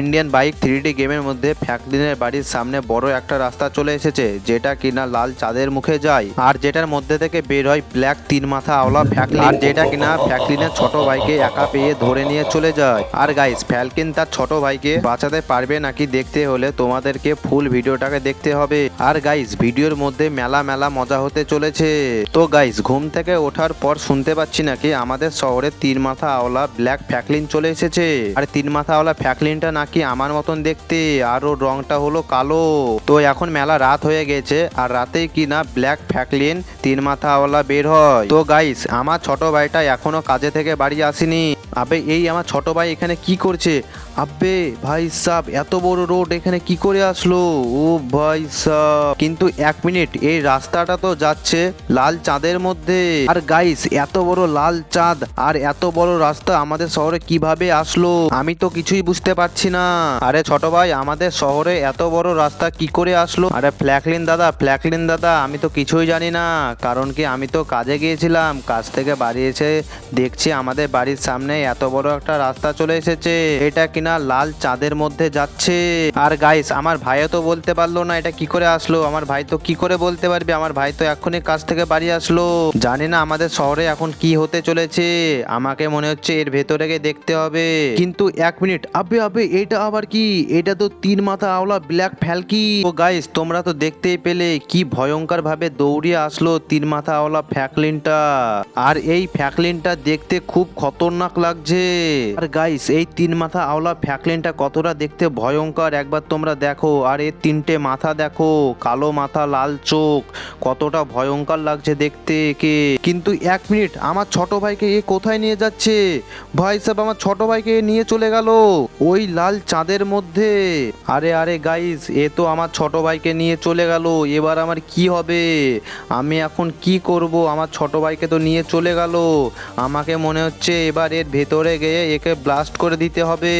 Indian bike three গেমের মধ্যে ফ্যাকলিনের বাড়ির সামনে বড় একটা রাস্তা চলে এসেছে যেটা কিনা লাল চাঁদের মুখে যায়। আর যেটার মধ্যে থেকে বের হয় ব্ল্যাক তিন মাথা আওলা ফ্যাকলিন আর যেটা কিনা ফ্যাকলিনের ছোট ভাইকে একা পেয়ে ধরে নিয়ে চলে যায়। আর গাইস ফ্যালকিন তার ছোট ভাইকে বাঁচাতে পারবে নাকি দেখতে হলে তোমাদেরকে ফুল ভিডিওটাকে দেখতে হবে। আর গাইস ভিডিওর মধ্যে মেলা মেলা মজা হতে চলেছে। তো গাইস ঘুম থেকে ওঠার পর শুনতে পাচ্ছি নাকি আমাদের শহরে তিন মাথা আওলা ব্ল্যাক ফ্যাকলিন চলে এসেছে। আর তিন মাথা আওলা ফ্যাকলিনটা নাকি আমার মতন দেখতে? আর রংটা হলো কালো। তো এখন মেলা রাত হয়ে গেছে, আর রাতেই কি না ব্ল্যাক ফ্যাকলিন তিন মাথা আওলা বের হয়। তো গাইস, আমার ছোট ভাইটা এখনও কাজে থেকে বাড়ি আসেনি। আবে, এই আমার ছোট ভাই এখানে কি করছে? আব্বে, ভাই সাহ এত বড় রোড এখানে কি করে আসলো? ও ভাই সাহ কিন্তু এক মিনিট, এই রাস্তাটা তো যাচ্ছে লাল চাঁদের মধ্যে। আর গাইস, এত বড় লাল চাঁদ আর এত বড় রাস্তা আমাদের শহরে কীভাবে আসলো? আমি তো কিছুই বুঝতে পারছি না। আরে ছোট ভাই, আমাদের শহরে এত বড় রাস্তা কি করে আসলো? আরে ফ্ল্যাকলিন দাদা ফ্ল্যাকলিন দাদা, আমি তো কিছুই জানি না। কারণ কি, আমি তো কাজে গিয়েছিলাম, কাজ থেকে বাড়ি এসে দেখছি আমাদের বাড়ির সামনে এত বড় একটা রাস্তা চলে এসেছে। এটা কিনা লাল চাঁদের মধ্যে যাচ্ছে। আর গাইস আমার ভাইও তো বলতে পারল না এটা কি করে আসলো। আমার ভাই তো কি করে বলতে পারবে? আমার ভাই তো এখনই কাজ থেকে বাড়ি আসলো। জানি না আমাদের শহরে এখন কি হতে চলেছে। আমাকে মনে হচ্ছে এর ভেতরে গিয়ে দেখতে হবে। কিন্তু এক মিনিট, আবে আবে এটা আবার কি? এটা তো তিন মাথা আওলা ব্ল্যাক ফ্যালকি ও গাইস তোমরা তো দেখতেই পেলে কি ভয়ঙ্কর ভাবে দৌড়িয়ে আসলো তিন মাথা আওলা ফ্যাকলিনটা। আর এই ফ্যাকলিনটা দেখতে খুব খতরনাক লাগছে। আর গাইস এই তিন মাথা আওলা ফ্যাকলিনটা কতটা দেখতে ভয়ঙ্কর? একবার তোমরা দেখো। আর এর তিনটে মাথা দেখো, কালো মাথা, লাল চোখ, কতটা ভয়ঙ্কর লাগছে দেখতে একে। কিন্তু এক মিনিট, আমার ছোট ভাইকে এ কোথায় নিয়ে যাচ্ছে? ভাই সাহেব আমার ছোট ভাইকে নিয়ে চলে গেল। ওই লাল চাঁদের মধ্যে। আরে আরে গাইস এ তো আমার ছোট ভাইকে নিয়ে চলে গেল। এবার আমার কি হবে? আমি এখন কি করব? আমার ছোট ভাইকে তো নিয়ে চলে গেল। আমাকে মনে হচ্ছে এবার এর ভেতরে গিয়ে একে ব্লাস্ট করে দিতে হবে।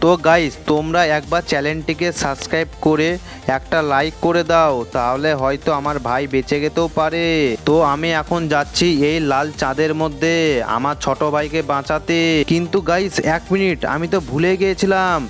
তো গাইস তোমরা একবার চ্যানেলটিকে সাবস্ক্রাইব করে একটা লাইক করে দাও। তাহলে হয়তো আমার ভাই বেঁচে যেতেও পারে। তো, আমি এখন যাচ্ছি এই লাল চাঁদের মধ্যে। আমার ছোট ভাইকে বাঁচাতে। কিন্তু গাইস এক মিনিট, আমি তো ভুলে গিয়েছিলাম।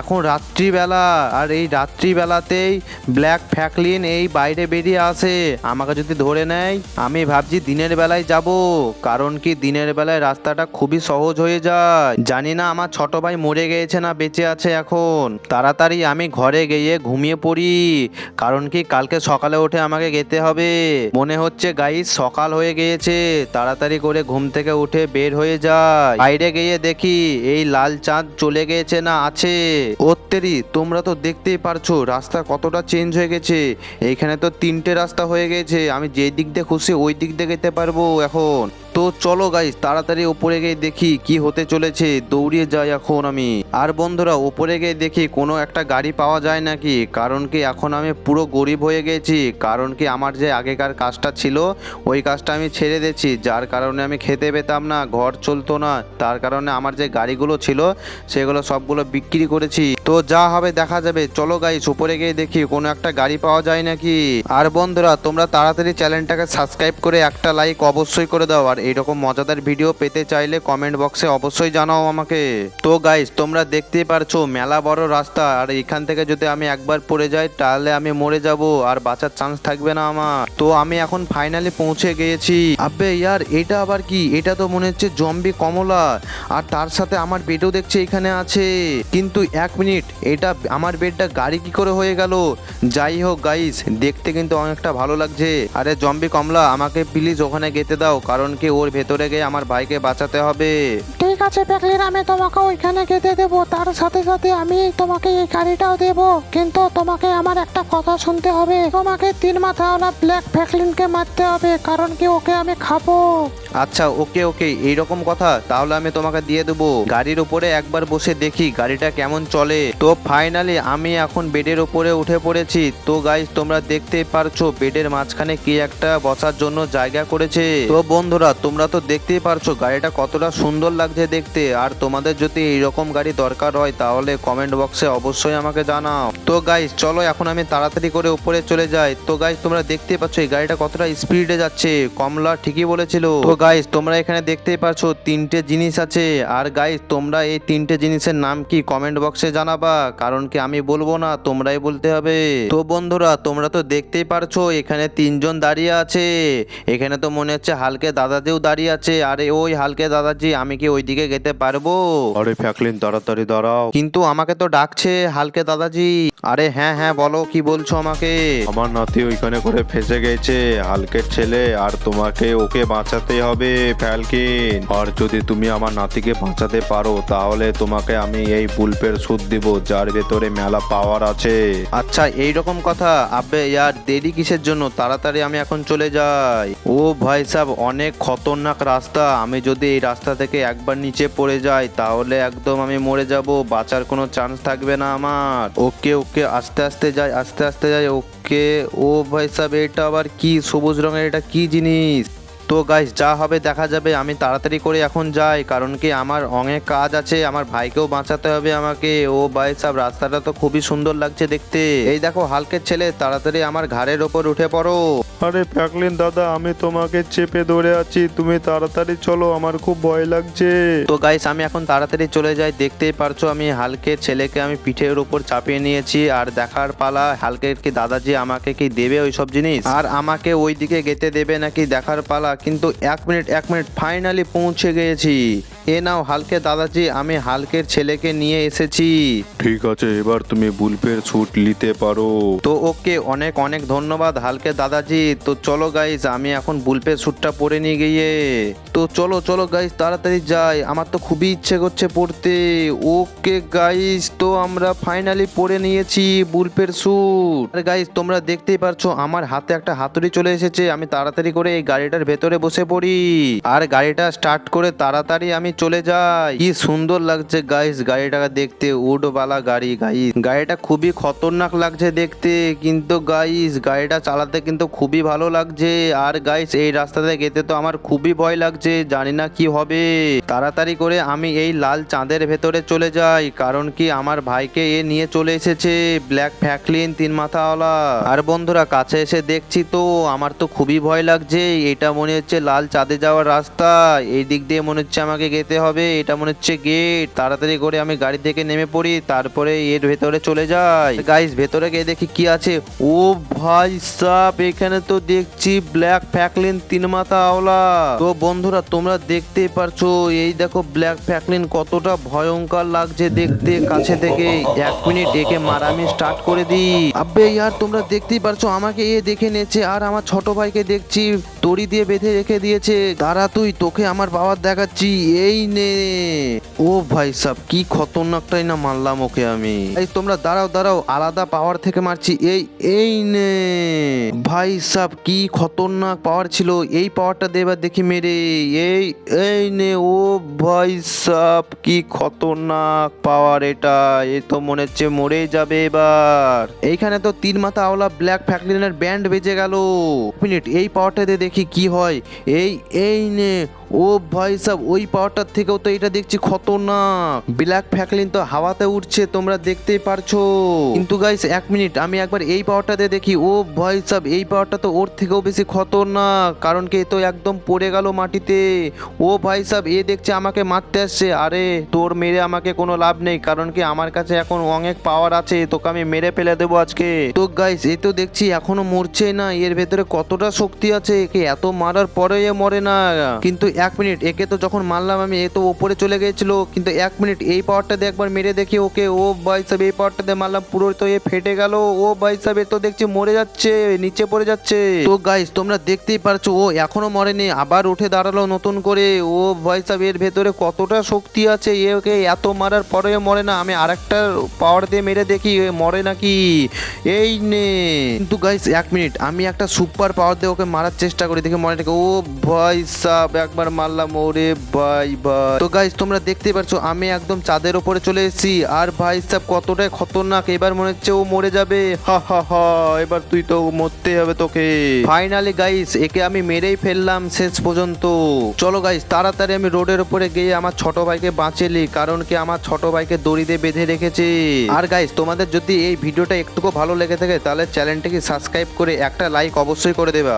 এখন রাত্রিবেলা, আর এই রাত্রিবেলাতেই ব্ল্যাক ফ্যাকলিন এই বাইরে বেরিয়ে আসে। আমাকে যদি ধরে নেয়, আমি ভাবছি দিনের বেলায় যাব, কারণ কি দিনের বেলায় রাস্তাটা খুবই সহজ হয়ে যায়। জানি না আমার ছোট ভাই মরে গিয়েছে না বেঁচে আছে এখন। তাড়াতাড়ি আমি ঘরে গিয়ে ঘুমিয়ে পড়ি, কারণ কি কালকে সকালে উঠে আমাকে যেতে হবে। মনে হচ্ছে গাইস সকাল হয়ে গিয়েছে, তাড়াতাড়ি করে ঘুম থেকে উঠে বের হয়ে যায় বাইরে গিয়ে দেখি এই লাল চাঁদ চলে গিয়েছে না আছে। ওত্তেরি, তোমরা তো দেখতেই পারছ, রাস্তা কতটা চেঞ্জ হয়ে গেছে। এখানে তো তিনটে রাস্তা হয়ে গেছে, আমি যে দিক দিয়ে খুশি ওই দিক দিয়ে যেতে পারব এখন। তো চলো গাইস তাড়াতাড়ি উপরে গিয়ে দেখি কি হতে চলেছে, দৌড়িয়ে যাই এখন আমি। আর বন্ধুরা উপরে গিয়ে দেখি কোনো একটা গাড়ি পাওয়া যায় নাকি? কারণ কি এখন আমি পুরো গরিব হয়ে গেছি। কারণ কি আমার যে আগেকার কাজটা ছিল, ওই কাজটা আমি ছেড়ে দিয়েছি। যার কারণে আমি খেতে পেতাম না, ঘর চলতো না। তার কারণে আমার যে গাড়িগুলো ছিল, সেগুলো সবগুলো বিক্রি করেছি। তো যা হবে, দেখা যাবে। চলো গাইস উপরে গিয়ে দেখি কোনো একটা গাড়ি পাওয়া যায় নাকি? আর বন্ধুরা, তোমরা তাড়াতাড়ি চ্যানেলটাকে সাবস্ক্রাইব করে একটা লাইক অবশ্যই করে দাও। আর এইরকম মজাদার ভিডিও পেতে চাইলে কমেন্ট বক্সে অবশ্যই জানাও আমাকে। তো গাইস তোমরা দেখতেই পারছ, মেলা বড় রাস্তা। আর এখান থেকে যদি আমি একবার পড়ে যাই, তাহলে আমি মরে যাব, আর বাঁচার চান্স থাকবে না আমার। তো আমি এখন ফাইনালি পৌঁছে গিয়েছি। আবে ইয়ার, এটা আবার কি? এটা তো মনে হচ্ছে জম্বি কমলা। আর তার সাথে আমার বেডও দেখছে এখানে আছে। কিন্তু এক মিনিট এটা আমার বেডটা গাড়ি কি করে হয়ে গেল? যাই হোক গাইস দেখতে কিন্তু অনেকটা ভালো লাগছে। আরে জম্বি কমলা, আমাকে প্লিজ ওখানে গেতে দাও, কারণ কি ওর ভেতরে গিয়ে আমার ভাইকে বাঁচাতে হবে। ঠিক আছে প্যাকলিন আমি তোমাকে ওইখানে গেতে দেবো। তার সাথে সাথে আমি তোমাকে এই গাড়িটাও দেবো। কিন্তু তোমাকে আমার একটা কথা শুনতে হবে। তোমাকে তিন মাথাওয়ালা ব্ল্যাক ফ্যাকলিনকে মারতে হবে কারণ কি ওকে আমি খাব? আচ্ছা ওকে ওকে এইরকম কথা তাহলে আমি তোমাকে দিয়ে দেবো। গাড়ির উপরে একবার বসে দেখি গাড়িটা কেমন চলে। তো ফাইনালি আমি এখন বেডের উপরে উঠে পড়েছি। তো গাইজ তোমরা দেখতেই পারছ বেডের মাঝখানে কি একটা বসার জন্য জায়গা করেছে। তো বন্ধুরা তোমরা তো দেখতেই পারছ, গাড়িটা কতটা সুন্দর লাগছে দেখতে। আর তোমাদের যদি এইরকম গাড়ি দরকার হয়, তাহলে কমেন্ট বক্সে অবশ্যই আমাকে জানাও। তো গাইস চলো এখন আমি তাড়াতাড়ি করে উপরে চলে যাই। তো গাইস তোমরা দেখতেই পাচ্ছ এই গাড়িটা কতটা স্পিডে যাচ্ছে, কমলা ঠিকই বলেছিল। তো গাইস তোমরা এখানে দেখতেই পাচ্ছ তিনটে জিনিস আছে। আর গাইস তোমরা এই তিনটে জিনিসের নাম কি কমেন্ট বক্সে জানাবা? কারণ কি আমি বলব না, তোমরাই বলতে হবে। তো বন্ধুরা, তোমরা তো দেখতেই পারছ, এখানে তিনজন দাঁড়িয়ে আছে। এখানে তো মনে হচ্ছে হালকে দাদাজিও দাঁড়িয়ে আছে। আরে ওই হালকে দাদাজি আমি কি ওইদিকে যেতে পারব? আরে ফ্যাকলিন তাড়াতাড়ি দাঁড়াও। কিন্তু আমাকে তো ডাকছে হালকে দাদাজি। আরে হ্যাঁ হ্যাঁ বলো কি বলছো আমাকে? আমার নাতি ওইখানে করে ফেসে গেছে হালকের ছেলে আর তোমাকে ওকে বাঁচাতে হবে ফ্যালকিন। আর যদি তুমি আমার নাতিকে বাঁচাতে পারো তাহলে তোমাকে আমি এই বুলপের সুদ দিব যার ভেতরে মেলা পাওয়ার আছে। আচ্ছা এই রকম কথা। আবে ইয়ার দেরি কিসের জন্য? তাড়াতাড়ি আমি এখন চলে যাই। ও ভাই সাহেব অনেক খতরনাক রাস্তা। আমি যদি এই রাস্তা থেকে একবার নিচে পড়ে যাই, তাহলে একদম আমি মরে যাব। বাঁচার কোনো চান্স থাকবে না আমার। ওকে ওকে, আস্তে আস্তে যাই, আস্তে আস্তে যাই। ওকে, ও ভাই সাহেব, এটা আবার কি? সবুজ রঙের এটা কি জিনিস? তো গাইস যা হবে দেখা যাবে। আমি তাড়াতাড়ি করে এখন যাই, কারণ কি আমার অনেক কাজ আছে। আমার ভাইকেও বাঁচাতে হবে আমাকে। ও ভাই সাহেব, রাস্তাটা তো খুবই সুন্দর লাগছে দেখতে। এই দেখো, হালকের ছেলে, তাড়াতাড়ি আমার ঘাড়ের ওপর উঠে পড়ো। আরে ফ্যাকলিন দাদা, আমি তোমাকে চেপে ধরে আছি। তুমি তাড়াতাড়ি চলো, আমার খুব ভয় লাগছে। তো গাইস আমি এখন তাড়াতাড়ি চলে যাই। দেখতেই পারছ, আমি হালকের ছেলেকে আমি পিঠের উপর চাপিয়ে নিয়েছি। আর দেখার পালা, হালকের কি দাদাজি আমাকে কি দেবে ওই সব জিনিস? আর আমাকে ওই দিকে গেতে দেবে নাকি দেখার পালা? কিন্তু এক মিনিট এক মিনিট ফাইনালি পৌঁছে গিয়েছি এ নাও হালকে দাদাজি আমি হালকের ছেলেকে নিয়ে এসেছি। ঠিক আছে এবার তুমি বুলপের ছুট নিতে পারো। তো ওকে অনেক অনেক ধন্যবাদ হালকে দাদাজি। তো চলো গাইস আমি এখন বুলপে স্যুটটা পরে নিয়ে গিয়ে। তো চলো চলো গাইস তাড়াতাড়ি যাই। আমার তো খুবই ইচ্ছে করছে পড়তে। ওকে গাইস তো আমরা ফাইনালি পরে নিয়েছি বুলপের স্যুট আরে গাইস তোমরা দেখতেই পারছ আমার হাতে একটা হাতুড়ি চলে এসেছে। আমি তাড়াতাড়ি করে এই গাড়িটার ভেতরে বসে পড়ি। আর গাড়িটা স্টার্ট করে তাড়াতাড়ি আমি চলে যাই। কি সুন্দর লাগছে গাইস গাড়িটাকে দেখতে, উডবালা গাড়ি গাইস গাড়িটা খুবই খতরনাক লাগছে দেখতে, কিন্তু গাইস গাড়িটা চালাতে কিন্তু খুবই ভালো লাগছে। আর গাইস এই রাস্তাতে গেতে তো আমার খুবই ভয় লাগছে, জানি না কি হবে। তাড়াতাড়ি করে আমি এই লাল চাঁদের ভেতরে চলে যাই, কারণ কি আমার ভাইকে এ নিয়ে চলে এসেছে ব্ল্যাক ফ্যাকলিন তিন মাথাওয়ালা। আর বন্ধুরা, কাছে এসে দেখছি তো, আমার তো খুবই ভয় লাগছে, এটা মনে হচ্ছে লাল চাঁদে যাওয়ার রাস্তা। এই দিক দিয়ে মনে হচ্ছে আমাকে যেতে হবে, এটা মনে হচ্ছে গেট তাড়াতাড়ি করে আমি গাড়ি থেকে নেমে পড়ি, তারপরে এর ভেতরে চলে যাই। গাইস ভেতরে গিয়ে দেখি কি আছে। ও ভাই সাপ, এখানে তো দেখছি ব্ল্যাক ফ্যাকলিন তিন মাথা আওলা। তো বন্ধুরা, তোমরা দেখতেই পারছ, এই দেখো ব্ল্যাক ফ্যাকলিন কতটা ভয়ঙ্কর লাগছে দেখতে কাছে থেকে। এক মিনিট একে মারা আমি স্টার্ট করে দিই। আবে ইয়ার, তোমরা দেখতেই পারছ, আমাকে এ দেখে নেছে, আর আমার ছোট ভাইকে দেখছি, দড়ি দিয়ে বেঁধে রেখে দিয়েছে। দাঁড়া তুই, তোকে আমার বাবার দেখাচ্ছি। এই নে। ও ভাই সাব, কি খতরনাকটাই না মারলাম ওকে আমি। এই তোমরা দাঁড়াও দাঁড়াও, আলাদা পাওয়ার থেকে মারছি, এই এই নে। ভাই সাব, কি খতরনাক পাওয়ার ছিল, এই পাওয়ারটা দেবার দেখি মেরে। এই এই নে, ও ভাই সাব, কি খতরনাক পাওয়ার এটা, এ তো মনে হচ্ছে মরেই যাবে এবার। এইখানে তো তিন মাথা আওলা ব্ল্যাক ফ্যাকলিনের ব্যান্ড বেজে গেল। মিনিট এই পাওয়ারটা দিয়ে দেখি কি হয়। এই এই নে ও ভাই সাব, ওই পাওয়ারটার থেকেও তো এটা দেখছি খতরনাক। ব্ল্যাক ফ্যাকলিন তো হাওয়াতে উঠছে তোমরা দেখতেই পারছ। কিন্তু গাইস এক মিনিট আমি একবার এই পাওয়ারটাতে দেখি। ও ভাই সাব, এই পাওয়ারটা তো ওর থেকেও বেশি খতরনাক। কারণ কি তো একদম পড়ে গেল মাটিতে। ও ভাই সাব, এ দেখছে আমাকে মারতে আসছে। আরে, তোর মেরে আমাকে কোনো লাভ নেই। কারণ কি, আমার কাছে এখন অনেক পাওয়ার আছে, তোকে আমি মেরে ফেলে দেবো আজকে। তো গাইস এ তো দেখছি এখনও মরছে না, এর ভেতরে কতটা শক্তি আছে? একে এত মারার পরে মরে না। কিন্তু এক মিনিট, একে তো যখন মারলাম আমি, এ তো ওপরে চলে গেছিল কিন্তু এক মিনিট, এই পাওয়ারটা দিয়ে একবার মেরে দেখি ওকে, ও ভাই সাহেব, এই পাওয়ারটা দিয়ে মারলাম, পুরো তো এ ফেটে গেল, ও ভাই সাহেব তো দেখছি মরে যাচ্ছে, নিচে পড়ে যাচ্ছে। তো গাইস তোমরা দেখতেই পারছ, ও এখনও মরেনি, আবার উঠে দাঁড়াল নতুন করে, ও ভাই সাহেব, এর ভেতরে কতটা শক্তি আছে, এ ওকে এত মারার পরেও মরে না, আমি আরেকটা পাওয়ার দিয়ে মেরে দেখি মরে নাকি? এই নে। কিন্তু গাইস এক মিনিট, আমি একটা সুপার পাওয়ার দিয়ে ওকে মারার চেষ্টা করি, দেখে মনে ও ভাই সাব একবার মারলাম, ওরে বাই ভাই। তো গাইস তোমরা দেখতে পাচ্ছ আমি একদম চাঁদের ওপরে চলে এসেছি। আর ভাই সাব কতটাই খতরনাক। এবার মনে হচ্ছে ও মরে যাবে। এবার তুই তো মরতে হবে তোকে। ফাইনালি গাইস একে আমি মেরেই ফেললাম শেষ পর্যন্ত। চলো গাইস তাড়াতাড়ি আমি রোডের উপরে গিয়ে আমার ছোট ভাইকে বাঁচেলি কারণ কি আমার ছোট ভাইকে দড়িতে বেঁধে রেখেছে। আর গাইস তোমাদের যদি এই ভিডিওটা একটুকু ভালো লেগে থাকে, তাহলে চ্যানেলটিকে সাবস্ক্রাইব করে একটা লাইক অবশ্যই করে দেবা।